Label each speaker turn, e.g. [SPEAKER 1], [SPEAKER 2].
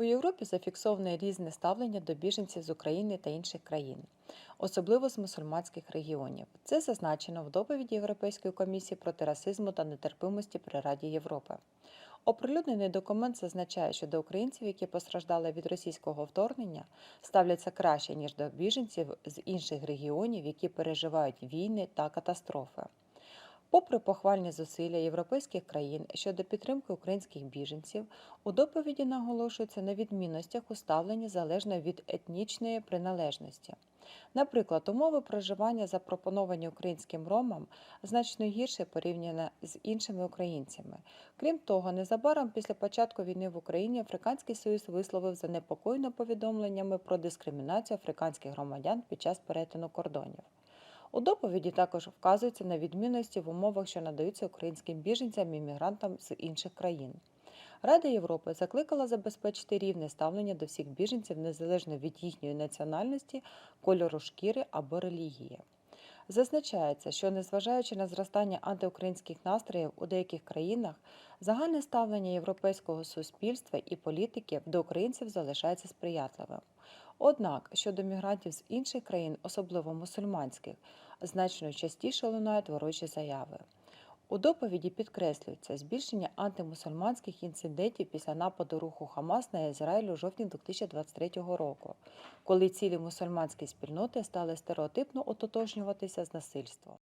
[SPEAKER 1] У Європі зафіксоване різне ставлення до біженців з України та інших країн, особливо з мусульманських регіонів. Це зазначено в доповіді Європейської комісії проти расизму та нетерпимості при Раді Європи. Оприлюднений документ зазначає, що до українців, які постраждали від російського вторгнення, ставляться краще ніж до біженців з інших регіонів, які переживають війни та катастрофи. Попри похвальні зусилля європейських країн щодо підтримки українських біженців, у доповіді наголошується на відмінностях у ставленні залежно від етнічної приналежності. Наприклад, умови проживання, запропоновані українським ромам, значно гірше порівняно з іншими українцями. Крім того, незабаром після початку війни в Україні Африканський Союз висловив занепокоєння повідомленнями про дискримінацію африканських громадян під час перетину кордонів. У доповіді також вказується на відмінності в умовах, що надаються українським біженцям і мігрантам з інших країн. Рада Європи закликала забезпечити рівне ставлення до всіх біженців незалежно від їхньої національності, кольору шкіри або релігії. Зазначається, що незважаючи на зростання антиукраїнських настроїв у деяких країнах, загальне ставлення європейського суспільства і політики до українців залишається сприятливим. Однак щодо мігрантів з інших країн, особливо мусульманських, значно частіше лунають ворожі заяви. У доповіді підкреслюється збільшення антимусульманських інцидентів після нападу руху Хамас на Ізраїль у жовтні 2023 року, коли цілі мусульманські спільноти стали стереотипно ототожнюватися з насильством.